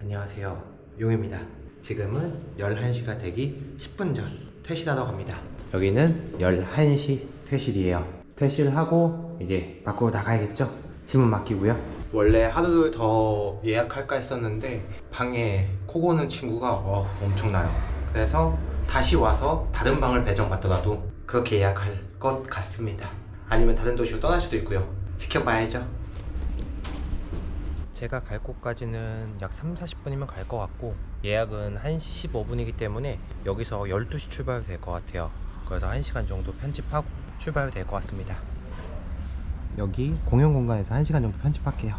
안녕하세요. 용입니다. 지금은 11시가 되기 10분 전 퇴실하러 갑니다. 여기는 11시 퇴실이에요. 퇴실하고 이제 밖으로 나가야겠죠? 짐은 맡기고요. 원래 하루 더 예약할까 했었는데 방에 코 고는 친구가 어, 엄청나요. 그래서 다시 와서 다른 방을 배정받더라도 그렇게 예약할 것 같습니다. 아니면 다른 도시로 떠날 수도 있고요. 지켜봐야죠. 제가 갈 곳까지는 약 3, 40분이면 갈 것 같고 예약은 1시 15분이기 때문에 여기서 12시 출발이 될것 같아요 그래서 1시간 정도 편집하고 출발이 될것 같습니다 여기 공용 공간에서 1시간 정도 편집할게요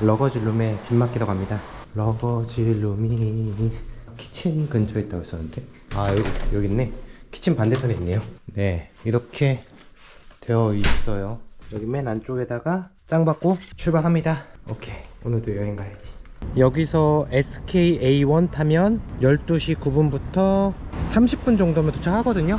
러거지 룸에 짐 맡기러 갑니다 러거지 룸이 키친 근처에 있다고 했었는데? 아 여기, 여기 있네. 키친 반대편에 있네요. 네 이렇게 되어 있어요. 여기 맨 안쪽에다가 짱 받고 출발합니다. 오케이 오늘도 여행 가야지. 여기서 SKA1 타면 12시 9분부터 30분 정도면 도착하거든요.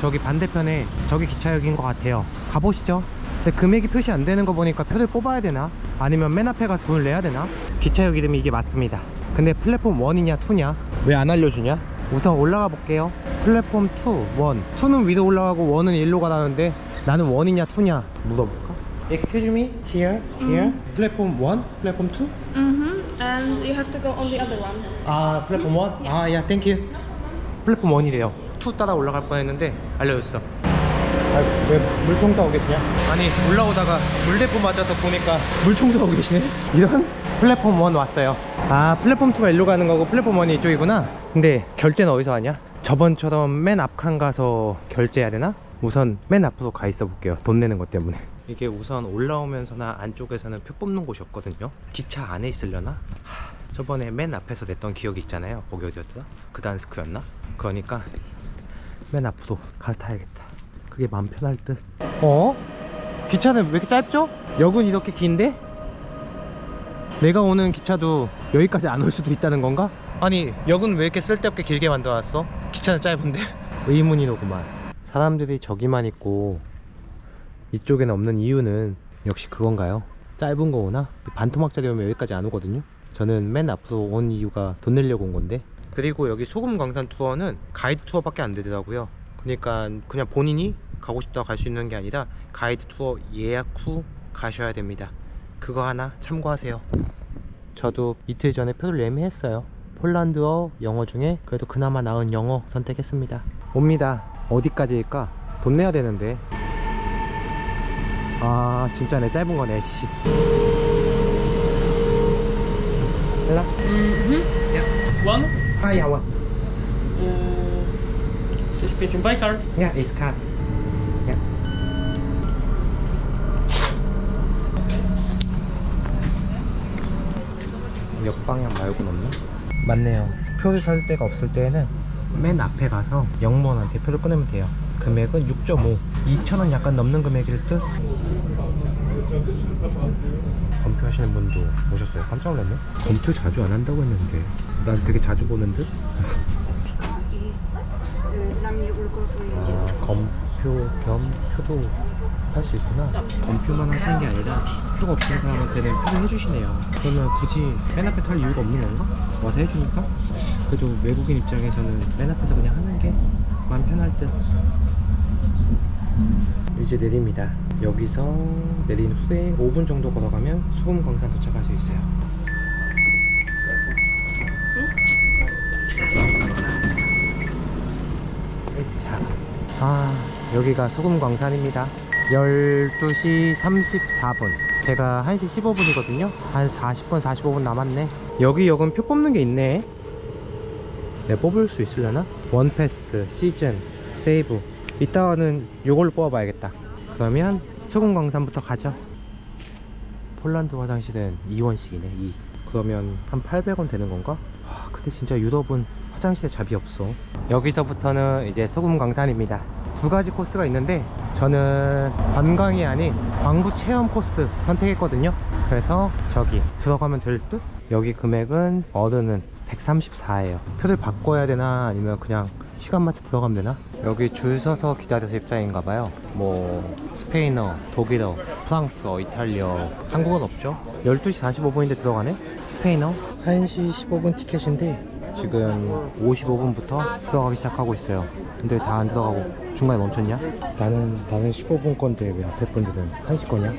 저기 반대편에 저기 기차역인 것 같아요. 가보시죠. 근데 금액이 표시 안 되는 거 보니까 표를 뽑아야 되나? 아니면 맨 앞에 가서 돈을 내야 되나? 기차역 이름이 이게 맞습니다 근데 플랫폼 1이냐 2냐 왜 안 알려주냐 우선 올라가 볼게요 플랫폼 2, 1 2는 위로 올라가고 1은 일로 가라는데 나는 1이냐 2냐 물어볼까? Excuse me, here, here 플랫폼 1, 플랫폼 2? Mm-hmm. And you have to go on the other one. 아 플랫폼 1? 아야 땡큐 플랫폼 1이래요 2 따라 올라갈 뻔했는데 알려줬어 아왜 물총 싸고 계시냐? 아니 올라오다가 물대포 맞아서 보니까 물총 싸고 계시네? 이런? 플랫폼 1 왔어요 아 플랫폼 2가 일로 가는 거고 플랫폼 1이 이쪽이구나 근데 결제는 어디서 하냐? 저번처럼 맨 앞칸 가서 결제해야 되나? 우선 맨 앞으로 가 있어 볼게요 돈 내는 것 때문에 이게 우선 올라오면서나 안쪽에서는 표 뽑는 곳이 없거든요 기차 안에 있으려나? 하, 저번에 맨 앞에서 냈던 기억이 있잖아요 거기 어디였더라? 그단스크였나? 그러니까 맨 앞으로 가서 타야겠다 그게 마음 편할 듯 어? 기차는 왜 이렇게 짧죠? 역은 이렇게 긴데? 내가 오는 기차도 여기까지 안 올 수도 있다는 건가? 아니 역은 왜 이렇게 쓸데없게 길게 만들어놨어? 기차는 짧은데? 의문이로구만 사람들이 저기만 있고 이쪽에는 없는 이유는 역시 그건가요? 짧은 거구나 반토막짜리 오면 여기까지 안 오거든요 저는 맨 앞으로 온 이유가 돈 내려고 온 건데 그리고 여기 소금 광산 투어는 가이드 투어밖에 안 되더라고요 그러니까 그냥 본인이 가고 싶다 갈 수 있는 게 아니라 가이드 투어 예약 후 가셔야 됩니다 그거 하나 참고하세요. 저도 이틀 전에 표를 예매했어요. 폴란드어 영어 중에 그래도 그나마 나은 영어 선택했습니다. 옵니다. 어디까지일까? 돈 내야 되는데. 아 진짜 내 짧은 거네 씨. One. ah yeah one Uh, card. yeah it's card 역방향 말고는 없나? 맞네요. 표를 살 데가 없을 때는 맨 앞에 가서 영무원한테 표를 끊으면 돼요. 금액은 6.5 2,000원 약간 넘는 금액일 듯? 검표 하시는 분도 오셨어요? 깜짝 놀랐네. 검표 자주 안 한다고 했는데 난 되게 자주 보는 듯? 아, 검표 겸 표도 할 수 있구나. 검표만 하시는 게 아니라 표가 없는 사람한테는 표를 해주시네요. 그러면 굳이 맨 앞에 탈 이유가 없는 건가? 와서 해주니까? 그래도 외국인 입장에서는 맨 앞에서 그냥 하는 게 마음 편할 듯. 이제 내립니다. 여기서 내린 후에 5분 정도 걸어가면 소금광산 도착할 수 있어요. 자, 아 여기가 소금광산입니다 12시 34분. 제가 1시 15분이거든요. 한 40분 45분 남았네. 여기 역은 표 뽑는 게 있네. 내가 뽑을 수 있으려나? 원패스, 시즌, 세이브. 이따가는 요걸로 뽑아봐야겠다. 그러면 소금광산부터 가죠. 폴란드 화장실은 2원씩이네 2 그러면 한 800원 되는 건가? 아 근데 진짜 유럽은 화장실에 잡이 없어. 여기서부터는 이제 소금광산입니다 두 가지 코스가 있는데 저는 관광이 아닌 광부 체험 코스 선택했거든요 그래서 저기 들어가면 될 듯? 여기 금액은 어른은 134예요 표를 바꿔야 되나 아니면 그냥 시간 맞춰 들어가면 되나? 여기 줄 서서 기다려서 입장인가 봐요. 뭐 스페인어, 독일어, 프랑스어, 이탈리아, 한국어는 없죠? 12시 45분인데 들어가네? 스페인어? 1시 15분 티켓인데 지금 55분부터 들어가기 시작하고 있어요. 근데 다 안 들어가고 중간에 멈췄냐? 나는 나는 15분 건데 왜 앞에 분들은 1시 거냐?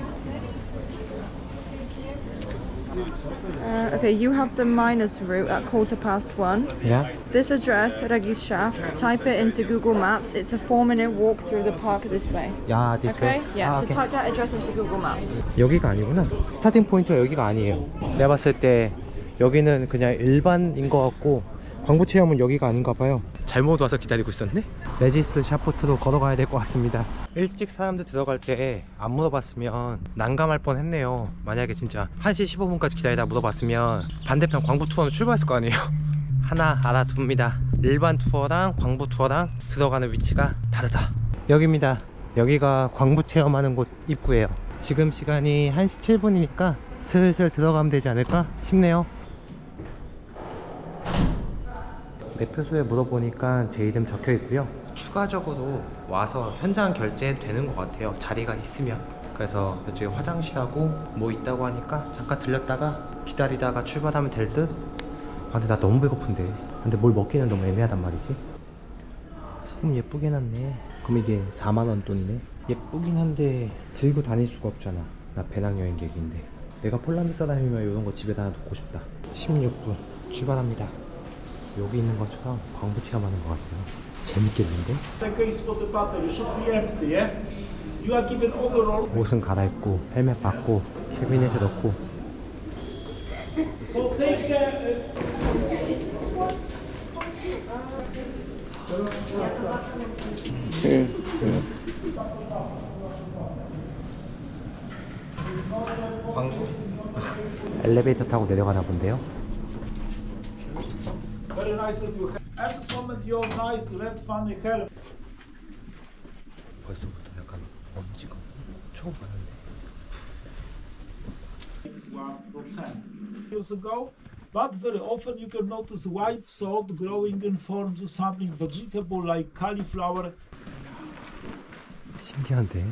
Uh, okay, you have the minus route at quarter past one. 야? This address, Regisschaft, type it into Google Maps. It's a four minute walk through the park this way. 야, this Okay? way? Yeah, 아, so 오케이. type that address into Google Maps. 여기가 아니구나. 스타팅 포인트가 여기가 아니에요. 내가 봤을 때 여기는 그냥 일반인 것 같고 광부 체험은 여기가 아닌가 봐요. 잘못 와서 기다리고 있었네. 레지스 샤프트로 걸어가야 될 것 같습니다. 일찍 사람들 들어갈 때 안 물어봤으면 난감할 뻔 했네요. 만약에 진짜 1시 15분까지 기다리다 물어봤으면 반대편 광부 투어는 출발했을 거 아니에요. 하나 알아둡니다. 일반 투어랑 광부 투어랑 들어가는 위치가 다르다. 여기입니다. 여기가 광부 체험하는 곳 입구예요. 지금 시간이 1시 7분이니까 슬슬 들어가면 되지 않을까 싶네요. 매표소에 물어보니까 제 이름 적혀 있고요. 추가적으로 와서 현장 결제 되는 것 같아요. 자리가 있으면. 그래서 이쪽에 화장실하고 뭐 있다고 하니까 잠깐 들렸다가 기다리다가 출발하면 될 듯. 아 근데 나 너무 배고픈데. 근데 뭘 먹기는 너무 애매하단 말이지. 아, 소금 예쁘게 해놨네. 그럼 이게 4만 원 돈이네. 예쁘긴 한데 들고 다닐 수가 없잖아. 나 배낭여행객인데. 내가 폴란드 사람이면 이런 거 집에다 놓고 싶다. 16분 출발합니다. 여기 있는 것처럼 광부 체험하는 것 같아요. 재밌겠는데? 옷은 갈아입고 헬멧 받고 캐비넷에 넣고 uh, 광부 엘리베이터 타고 내려가나 본데요. Very nice that you have. At this moment, your nice red funny hair. 벌써부터 약간 먼지가 처음 봤는데. is 1% years ago. But very often you can notice white salt growing in forms of something vegetable like cauliflower. 신기한데.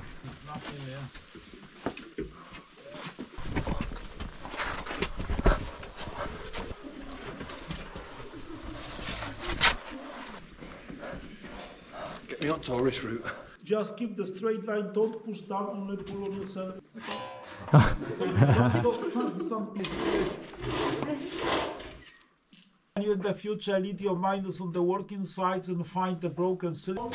me on tourist route. Just keep the straight line, don't push down, only pull on yourself. Don't stand- stand, please. Can you in the future lead your miners on the working sites and find the broken cylinder?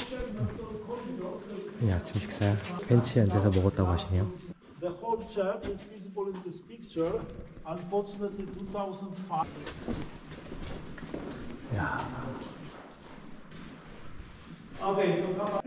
이 아침 식사야. 벤치에 앉아서 먹었다고 하시네요. The whole church is visible in this picture. Unfortunately, 2005. Okay, so come.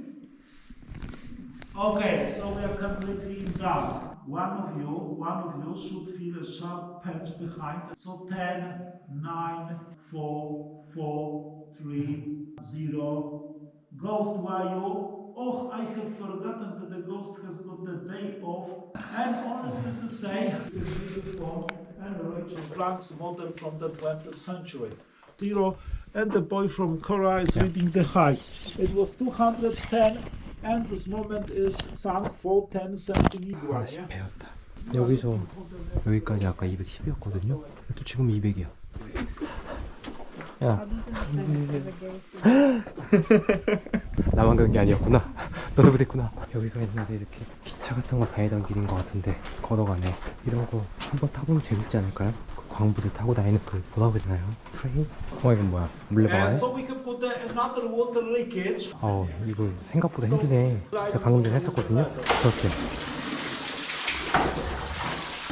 Okay, so we are completely done. One of you, one of you should feel a sharp patch behind. So 10, 9, 4, 4, 3, 0. Ghost, why you? Oh, I have forgotten that the ghost has got the day off. And honestly to say, and Rachel Blank's model from the 20th century. Zero, and the boy from Cora is reading the height. It was 210, and this moment is sunk for 10 centimeters. Yeah? 배웠다. 여기서 여기까지 아까 210이었거든요. 또 지금 200이야. 야. 나만 그런 게 아니었구나. 너도 그랬구나. 여기가 옛날에 이렇게 기차 같은 거 다니던 길인 것 같은데 걸어가네. 이런 거 한번 타보면 재밌지 않을까요? 그 광부들 타고 다니는 그 뭐라고 해야 되나요? 트레인? 어 이건 뭐야? Leakage. 어 이거 생각보다 힘드네. 제가 방금 전에 했었거든요. 그렇게.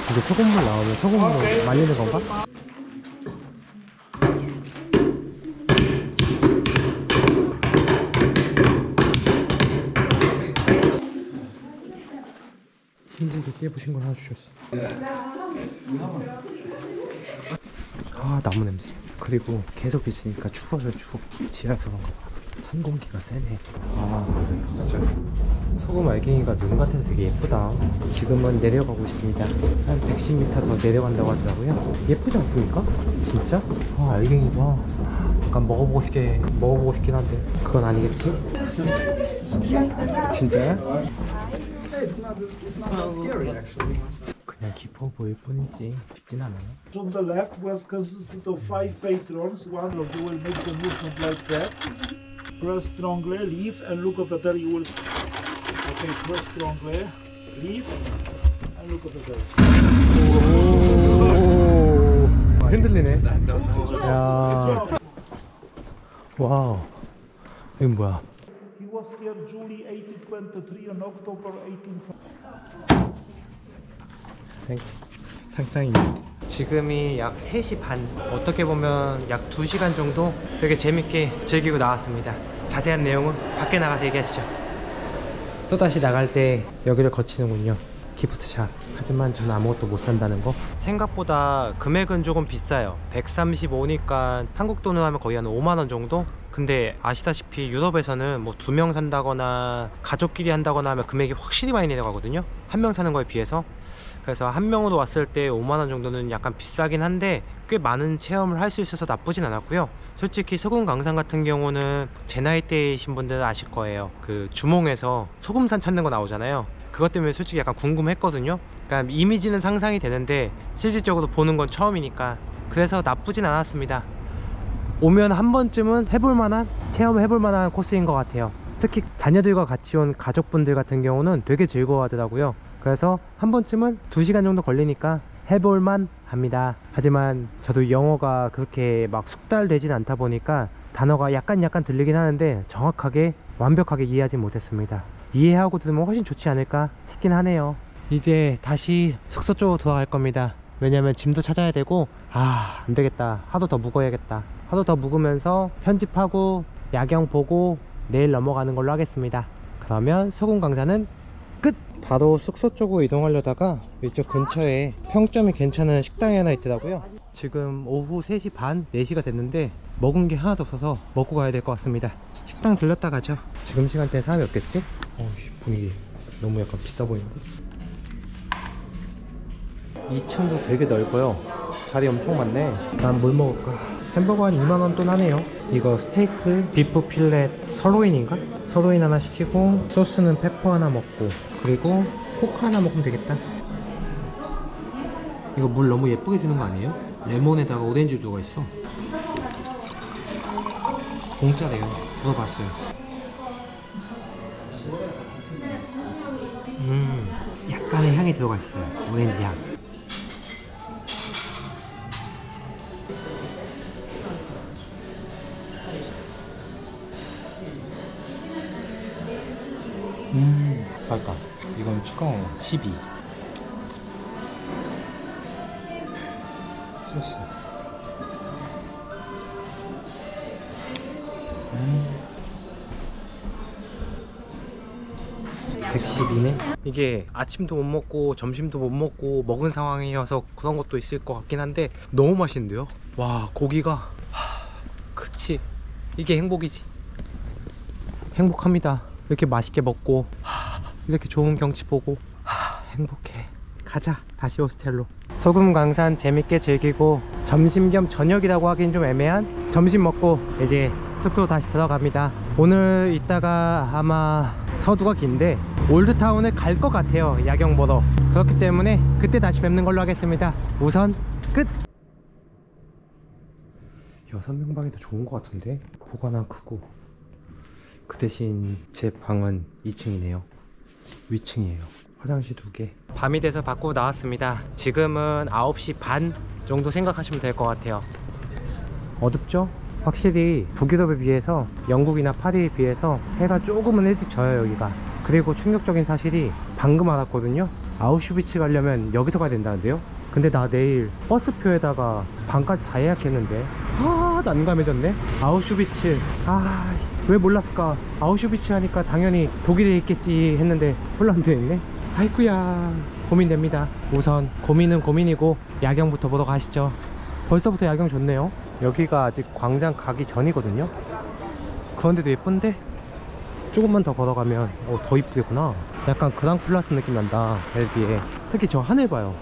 이게 소금물 나오면 소금물 말리는 건가? 힘들게 깨부신 걸 하나 주셨어. 아 나무 냄새. 그리고 계속 있으니까 추워요 추워. 지하에서 그런가 봐. 찬 공기가 세네. 아 진짜 소금 알갱이가 눈 같아서 되게 예쁘다. 지금은 내려가고 있습니다. 한 110m 더 내려간다고 하더라고요. 예쁘지 않습니까? 진짜? 아 알갱이가 약간 먹어보고 싶게 먹어보고 싶긴 한데 그건 아니겠지? 진짜야? 그냥 깊어 보일 뿐이지 깊진 않아요. On the left was consisted of five patrons. One of you will make the movement like that. Press strongly, leave, and look over there. You will. s- Okay, press strongly, leave, and look over there. 오 흔들리네. 야. 와우. 이건 뭐야? He was here July 1823 and October 18. 상장이네. 지금이 약 3시 반. 어떻게 보면 약 2시간 정도 되게 재밌게 즐기고 나왔습니다. 자세한 내용은 밖에 나가서 얘기하시죠. 또다시 나갈 때 여기를 거치는군요. 기프트샵. 하지만 저는 아무것도 못 산다는 거. 생각보다 금액은 조금 비싸요. 135니까 한국 돈으로 하면 거의 한 5만원 정도? 근데 아시다시피 유럽에서는 뭐 두 명 산다거나 가족끼리 한다거나 하면 금액이 확실히 많이 내려가거든요. 한 명 사는 거에 비해서. 그래서 한 명으로 왔을 때 5만 원 정도는 약간 비싸긴 한데 꽤 많은 체험을 할 수 있어서 나쁘진 않았고요. 솔직히 소금 강산 같은 경우는 제 나이 대이신 분들은 아실 거예요. 그 주몽에서 소금산 찾는 거 나오잖아요. 그것 때문에 솔직히 약간 궁금했거든요. 그러니까 이미지는 상상이 되는데 실질적으로 보는 건 처음이니까 그래서 나쁘진 않았습니다. 오면 한 번쯤은 해볼 만한 체험해볼 만한 코스인 것 같아요. 특히 자녀들과 같이 온 가족분들 같은 경우는 되게 즐거워하더라고요. 그래서 한 번쯤은 2시간 정도 걸리니까 해볼만 합니다. 하지만 저도 영어가 그렇게 막 숙달되진 않다 보니까 단어가 약간 약간 들리긴 하는데 정확하게 완벽하게 이해하지 못했습니다. 이해하고 들으면 훨씬 좋지 않을까 싶긴 하네요. 이제 다시 숙소 쪽으로 돌아갈 겁니다. 왜냐면 짐도 찾아야 되고 아 안되겠다 하도 더 묵어야겠다 하도 더 묵으면서 편집하고 야경 보고 내일 넘어가는 걸로 하겠습니다 그러면 소금 강사는 끝! 바로 숙소 쪽으로 이동하려다가 이쪽 근처에 평점이 괜찮은 식당이 하나 있더라고요 지금 오후 3시 반 4시가 됐는데 먹은 게 하나도 없어서 먹고 가야 될 것 같습니다 식당 들렸다 가죠 지금 시간대에 사람이 없겠지? 어우씨 분위기 너무 약간 비싸 보이는데 2층도 되게 넓어요. 자리 엄청 많네. 난 뭘 먹을까? 햄버거 한 2만원 돈 하네요. 이거 스테이크, 비프 필렛, 서로인인가? 서로인 하나 시키고, 소스는 페퍼 하나 먹고, 그리고 코크 하나 먹으면 되겠다. 이거 물 너무 예쁘게 주는 거 아니에요? 레몬에다가 오렌지 들어가 있어. 공짜래요. 물어봤어요. 음, 약간의 향이 들어가 있어요. 오렌지 향. 음, 맛있다. 이건 추가해. 12. 소스. 음. 112네? 이게 아침도 못 먹고 점심도 못 먹고 먹은 상황이어서 그런 것도 있을 것 같긴 한데 너무 맛있는데요? 와 고기가 하, 그치 이게 행복이지 행복합니다 이렇게 맛있게 먹고 하, 이렇게 좋은 경치 보고 하, 행복해. 가자 다시 호스텔로. 소금 강산 재밌게 즐기고 점심 겸 저녁이라고 하긴 좀 애매한? 점심 먹고 이제 숙소로 다시 들어갑니다. 오늘 이따가 아마 서두가 긴데 올드타운을 갈것 같아요 야경 보러. 그렇기 때문에 그때 다시 뵙는 걸로 하겠습니다. 우선 끝! 여섯 명 방이 더 좋은 것 같은데? 보관은 크고. 그 대신 제 방은 2층이네요 위층이에요. 화장실 두개. 밤이 돼서 밖으로 나왔습니다. 지금은 9시 반 정도 생각하시면 될 것 같아요. 어둡죠? 확실히 북유럽에 비해서 영국이나 파리에 비해서 해가 조금은 일찍 져요 여기가. 그리고 충격적인 사실이 방금 알았거든요. 아우슈비츠 가려면 여기서 가야 된다는데요? 근데 나 내일 버스표에다가 방까지 다 예약했는데. 아 난감해졌네. 아우슈비츠 아 왜 몰랐을까? 아우슈비츠 하니까 당연히 독일에 있겠지 했는데 폴란드에? 있네 아이쿠야. 고민됩니다. 우선 고민은 고민이고 야경부터 보러 가시죠. 벌써부터 야경 좋네요. 여기가 아직 광장 가기 전이거든요. 그런데도 예쁜데? 조금만 더 걸어가면 어, 더 이쁘겠구나. 약간 그랑플라스 느낌 난다 벨기에. 특히 저 하늘 봐요.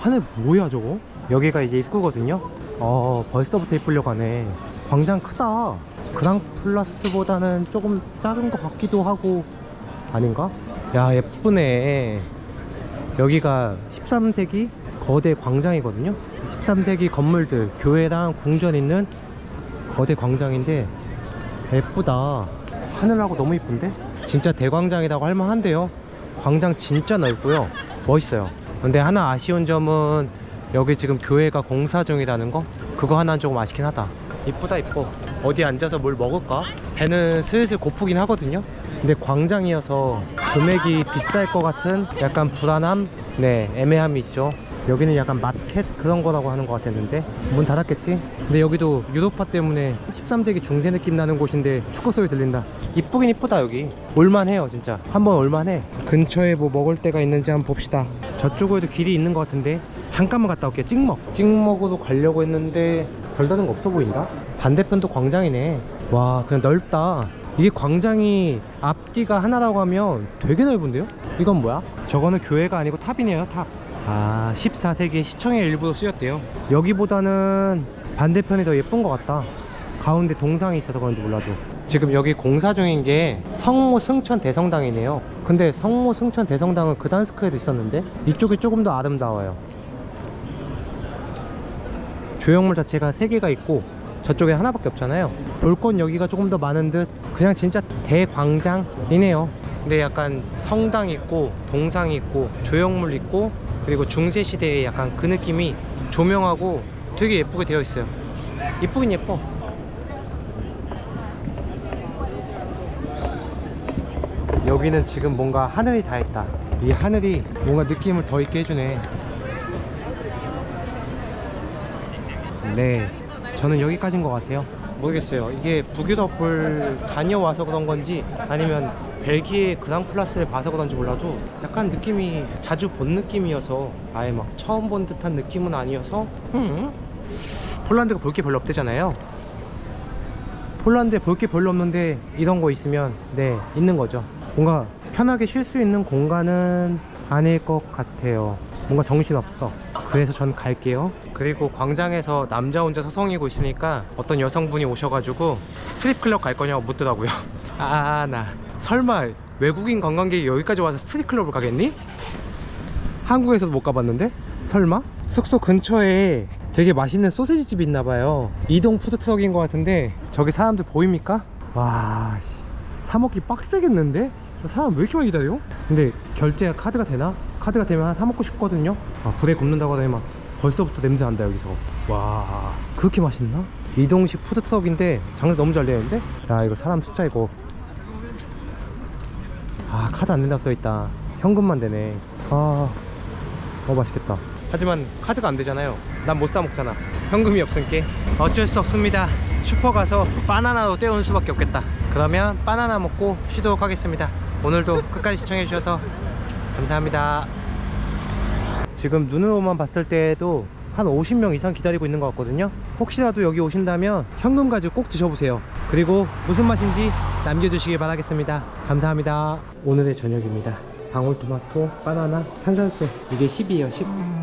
하늘 뭐야 저거? 여기가 이제 입구거든요? 어 벌써부터 이쁘려고 하네 광장 크다. 그랑플라스보다는 조금 작은 것 같기도 하고. 아닌가? 야 예쁘네. 여기가 13세기 거대 광장이거든요. 13세기 건물들 교회랑 궁전 있는 거대 광장인데 예쁘다. 하늘하고 너무 이쁜데? 진짜 대광장이라고 할만한데요. 광장 진짜 넓고요. 멋있어요. 근데 하나 아쉬운 점은 여기 지금 교회가 공사 중이라는 거? 그거 하나는 조금 아쉽긴 하다 이쁘다 이뻐. 어디 앉아서 뭘 먹을까? 배는 슬슬 고프긴 하거든요. 근데 광장이어서 금액이 비쌀 것 같은 약간 불안함? 네 애매함이 있죠. 여기는 약간 마켓 그런 거라고 하는 것 같았는데 문 닫았겠지? 근데 여기도 유도파 때문에 13세기 중세 느낌 나는 곳인데 축구 소리 들린다. 이쁘긴 이쁘다 여기. 올만해요 진짜. 한번 올만해. 근처에 뭐 먹을 데가 있는지 한번 봅시다. 저쪽에도 길이 있는 것 같은데 잠깐만 갔다 올게요 찍먹. 찍먹으로 가려고 했는데 별다른 거 없어 보인다? 반대편도 광장이네. 와 그냥 넓다. 이게 광장이 앞뒤가 하나라고 하면 되게 넓은데요? 이건 뭐야? 저거는 교회가 아니고 탑이네요 탑. 아 14세기 시청의 일부로 쓰였대요. 여기보다는 반대편이 더 예쁜 것 같다. 가운데 동상이 있어서 그런지 몰라도. 지금 여기 공사 중인 게 성모 승천 대성당이네요. 근데 성모 승천 대성당은 그단스크에도 있었는데 이쪽이 조금 더 아름다워요 조형물 자체가 3개가 있고 저쪽에 하나밖에 없잖아요. 볼 건 여기가 조금 더 많은 듯 그냥 진짜 대광장이네요. 근데 약간 성당 있고 동상 있고 조형물 있고 그리고 중세시대의 약간 그 느낌이 조명하고 되게 예쁘게 되어 있어요. 예쁘긴 예뻐. 여기는 지금 뭔가 하늘이 다 했다. 이 하늘이 뭔가 느낌을 더 있게 해주네 네 저는 여기까지인 것 같아요. 모르겠어요. 이게 북유럽을 다녀와서 그런 건지 아니면 벨기에 그랑 플라스를 봐서 그런지 몰라도 약간 느낌이 자주 본 느낌이어서 아예 막 처음 본 듯한 느낌은 아니어서 음. 폴란드가 볼 게 별로 없대잖아요. 폴란드에 볼 게 별로 없는데 이런 거 있으면 네 있는 거죠. 뭔가 편하게 쉴 수 있는 공간은 아닐 것 같아요. 뭔가 정신없어. 그래서 전 갈게요 그리고 광장에서 남자 혼자 서성이고 있으니까 어떤 여성분이 오셔가지고 스트립 클럽 갈 거냐고 묻더라고요 아 나 설마 외국인 관광객이 여기까지 와서 스트립 클럽을 가겠니? 한국에서도 못 가봤는데? 설마? 숙소 근처에 되게 맛있는 소세지 집이 있나봐요 이동 푸드트럭인 것 같은데 저기 사람들 보입니까? 와 씨. 사먹기 빡세겠는데? 사람 왜 이렇게 많이 기다려? 근데 결제가 카드가 되나? 카드가 되면 한 사먹고 싶거든요 아 불에 굽는다고 하더니 막 벌써부터 냄새 난다 여기서. 와 그렇게 맛있나? 이동식 푸드트럭인데 장사 너무 잘 되는데? 야 이거 사람 숫자 이거. 아 카드 안 된다 써있다. 현금만 되네. 아 어 맛있겠다. 하지만 카드가 안 되잖아요. 난 못 사 먹잖아. 현금이 없으니까. 어쩔 수 없습니다. 슈퍼 가서 바나나로 때우는 수밖에 없겠다. 그러면 바나나 먹고 쉬도록 하겠습니다. 오늘도 끝까지 시청해 주셔서 감사합니다 지금 눈으로만 봤을 때도 한 50명 이상 기다리고 있는 것 같거든요. 혹시라도 여기 오신다면 현금 가지고 꼭 드셔보세요. 그리고 무슨 맛인지 남겨주시길 바라겠습니다. 감사합니다. 오늘의 저녁입니다. 방울토마토, 바나나, 탄산수. 이게 10이에요 10